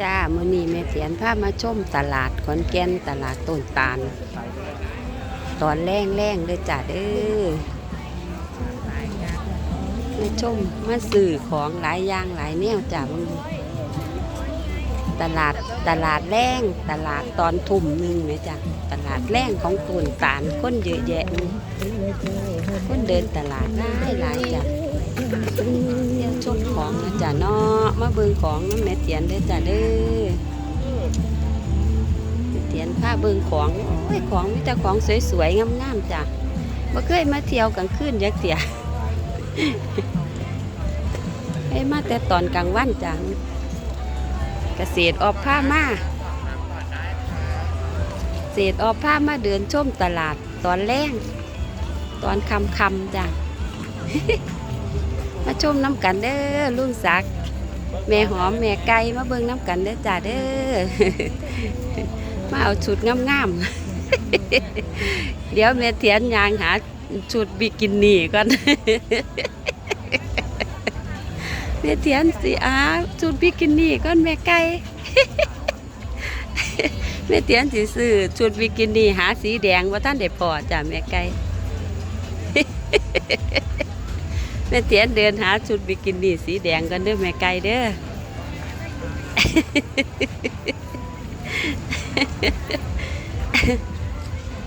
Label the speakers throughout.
Speaker 1: จ้ามื้อนี้แม่เสียนพามาชมตลาดขอนแก่นตลาดต้นตาล ตอนแรงแรงเด้อจ้าเด้อมาชมมาซื้อของหลายอย่างหลายแนวจ้าเบิ่งตลาดตลาดแรงตลาดตอนทุ่มหนึงแม่จ้าตลาดแรงของต้นตาลคนเยอะแยะคนเดินตลาดหลายหลายจ้า เที่ยวชมของนะจ๊ะเนาะมาเบิ่งของน้ำแม่เตียนเด้อจ้ะเด้อแม่เตียนพาเบิ่งของโอ้ยของมีแต่ของสวยๆงามๆจ้ะบ่เคยมาเที่ยวกลางคืนยักเตียให้มาแต่ตอนกลางวันจ้ะเกษตรออกผ้ามาเศษออกผ้ามาเดินชมตลาดตอนแรงตอนคำคำจ้ะมา ชมน้ำกันเด้อลุงศักดิ์แม่หอมแม่ไก่มาเบิ่งน้ำกันเด้อจ้าเด้อมาเอาชุดงามๆเดี๋ยวแม่เทียนยางหาชุดบิกินี่ก่อนแม่เทียนสิอาชุดบิกินี่ก่อนแม่ไก่แม่เทียนสิซื้อชุดบิกินี่หาสีแดงว่าท่านได้พอจ้ะแม่ไก่ แม่เตียนเดินหาชุดบิกินี่สีแดงกันเด้อแม่ไก่เด้อ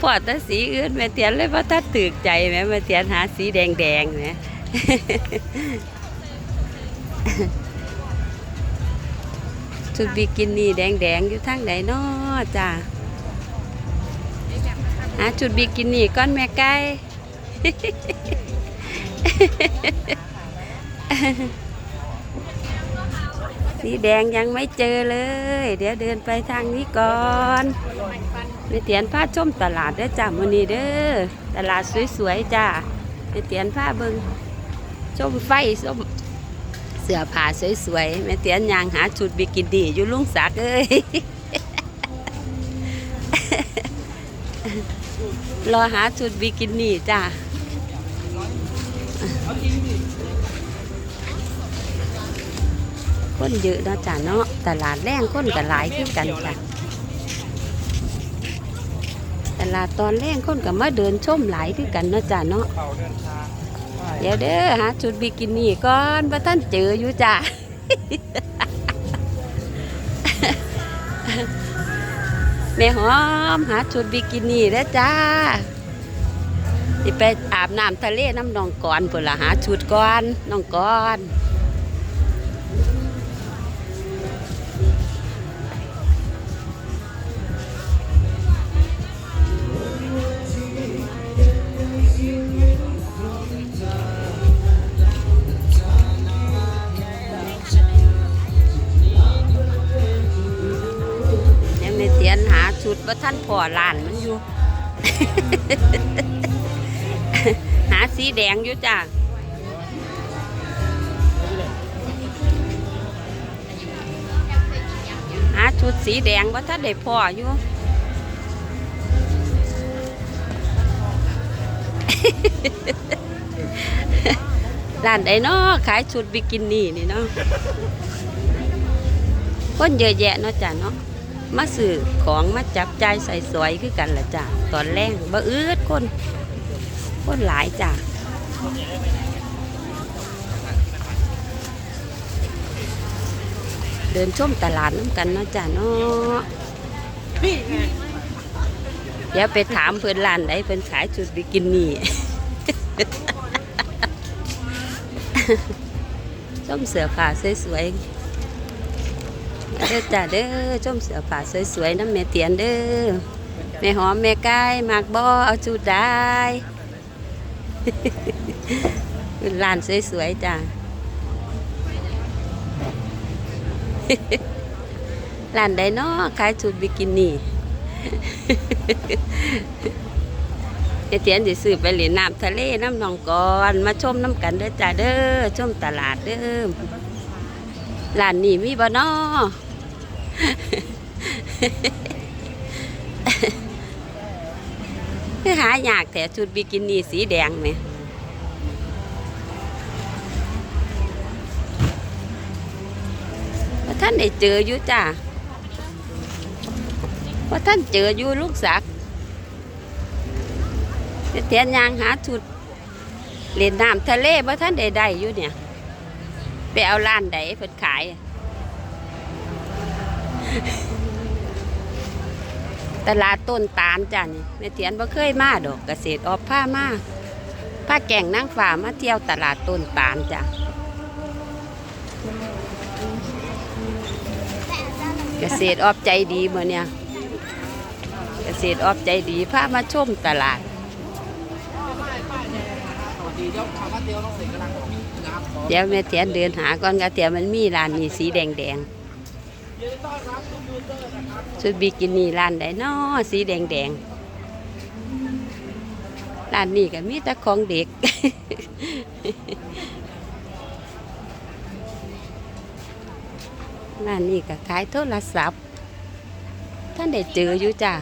Speaker 1: พอต่สีอื่นแม่เตียนเลยว่าถ้าตึกใจแม่แม่เตียนหาสีแดงแดงๆแหมชุดบิกินี่แดงแดงอยู่ทางไหนน้อจ้าหาชุดบิกินี่ก้อนแม่ไก่ สีแดงยังไม่เจอเลย เดี๋ยวเดินไปทางนี้ก่อนไปเตียนผ้าชมตลาดเด้อจ้ามือนี้เด้อตลาดสวยๆจ้าไปเตียนผ้าเบิงชมไฟชมเสื้อผ้าสวยๆแม่เตียนยางหาชุดบิกินี่อยู่ลุงศักเอ้ยรอหาชุดบิกินี่จ้า คนเยอะเนาะจ้ะเนาะตลาดแรงคนก็หลายขึ้นกันจ้ะตลาดตอนแรงคนก็มาเดินชมหลายขึ้นกันเนาะจ้ะเนาะเดี๋ยวเด้อหาชุดบิกินี่ก่อนว่าท่านเจออยู่จ้ะแม่หอมหาชุดบิกินี่แล้วจ้า สิไปอาบน้ำทะเลน้ำนองก่อนเพื่อละหาชุดก่อนน้องก่อนยังไม่เตียนหาชุดว่าท่านพ่อล้านมันอยู่าสีแดงอยู่จ้าหาชุดสีแดงว่าท่านได้พ่ออยู่ร้านใดเนาะขายชุดบิกินี่นี่เนาะคนเยอะแยะเนาะจ้ะเนาะมาซื้อของมาจับใจใส่สวยคือกันละจ้ะตอนแรงบ่อืดคน คนหลายจ้ะเดินชมตลาดน้ำกันเนาะจ้ะเนาะเดี๋ยวไปถามเพื่อนร้านไหนเพื่อนขายชุดบิกินี่ชมเสือผ้าสวยๆเด้อจ้าเด้อชมเสือผ้าสวยๆน้ำแม่เตียนเด้อแม่หอมแม่ไก่มากบ่เอาชุดได้ เป็นร้านสวยๆจ้าร้านใดเนาะขายชุดบิกินี่เตียนสิซื้อไปเล่นน้ำทะเลน้ำหนองกอนมาชมน้ำกันเด้อจ้าเด้อชมตลาดเด้อร้านนี้มีบ่เนาะ คือหายากแต่ชุดบิกินี่สีแดงเนี่ยท่านได้เจออยู่จ้าว่าท่านเจออยู่ลูกศักดิ์เตียนยางหาชุดเล่นน้ำทะเลว่าท่านได้ได้อยู่เนี่ย ไปเอาร้านใดเพิ่นขาย ตลาดต้นตาลจ้ะนี่แม่เตียนบ่เคยมาดอกเกษตรออกผ้ามาผ้าแก่งนางฟ้ามาเที่ยวตลาดต้นตาลจ้ะเกษตรออบใจดีเมื่อเนี่ยเกษตรออบใจดีพามาชมตลาดเดี๋ยวแม่เตียนเดินหาก่อนกระเตียมมันมีร้านมีสีแดงแดง ชุดบิกินี่ร้านใดน้อสีแดงแดงร้านนี้ก็มีแต่ของเด็ก ร้านนี้ก็ขายโทรศัพท์ ท่านได้เจออยู่จ้ะ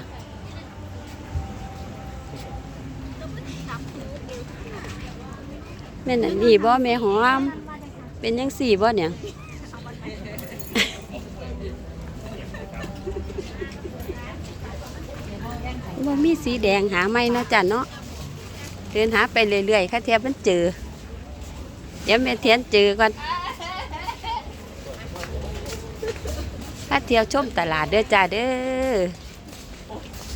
Speaker 1: แม่นอันนี้บ่แม่หอม เป็นยังสี่บ่เนี่ย บ่ามีสีแดงหาไม่นะจ้ะเนาะเดินหาไปเรื่อยๆค่ะเทียบมันเจอเดี๋ยวแม่เทียนเจอก่อนถ้าเที่ยวชมตลาดเด้อจ้าเด้อ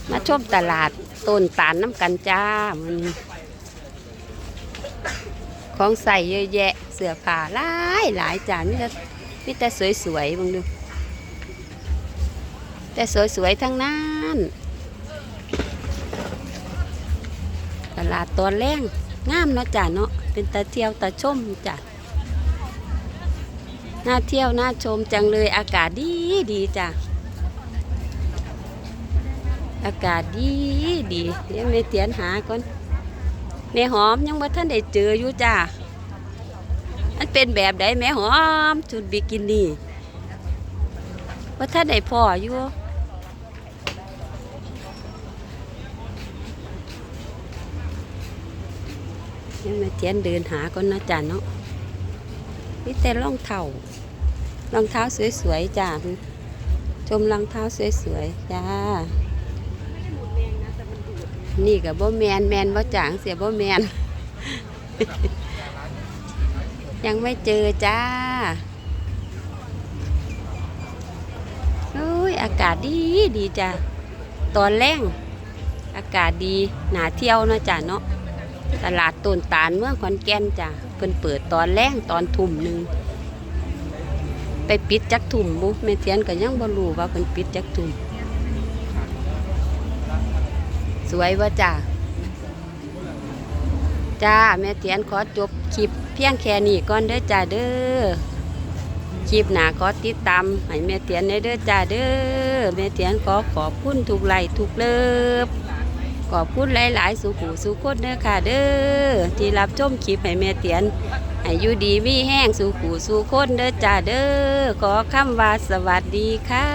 Speaker 1: มาชมตลาดต้นตาลน้ำกันจ้ามันของใส่เยอะแยะเสื้อผ้าหลายหลายจ้ามีแต่มีแต่สวยๆมึงดูแต่สวยๆทั้งนั้น ลาดตอนแรงงามเนาะจ้าเนาะเป็นตาเที่ยวตาชมจ้าน่าเที่ยวน่าชมจังเลยอากาศดีดีจ้ะอากาศดีดีเดี๋ยวแม่เตียนหาก่อนแม่หอมยังบ่ท่านได้เจออยู่จ้ะมันเป็นแบบใดแม่หอมชุดบิกินี่ว่าท่านได้พออยู่ เดี๋ยวแม่เตียนเดินหาก่อนนะจ้ะเนาะนี่แต่รองเท้ารองเท้าสวยๆจ้าชมรองเท้าสวยๆจ้านี่กับบ่แมนแมนบ่จางเสียบ่แมน ยังไม่เจอจ้าโอ้ยอากาศดีดีจ้าตอนแรงอากาศดีหนาเที่ยวเนาะจ้าเนาะ ตลาดต้นตาลเมืองขอนแก่นจ้ะเพิ่นเปิดตอนแรงตอนทุ่มหนึ่งไปปิดจักทุ่มบุแม่เทียนก็ยังบ่รู้ว่าเพิ่นปิดจักทุ่มสวยว่าจ้าจ้าแม่เทียนขอจบคลิปเพียงแค่นี้ก่อนเด้อจ้าเด้อคลิปหนาขอติดตามให้แม่เทียนได้เด้อจ้าเด้อแม่เทียนขอขอบคุณทุกไลค์ทุกเลิฟ ขอบคุณหลาย ๆ สุขูสุขคนเด้อค่ะ เด้อที่รับชมคลิปให้แม่เตียนให้อยู่ดีมีแห้งสุขูสุขคนเด้อจ้าเด้อขอคำว่าสวัสดีค่ะ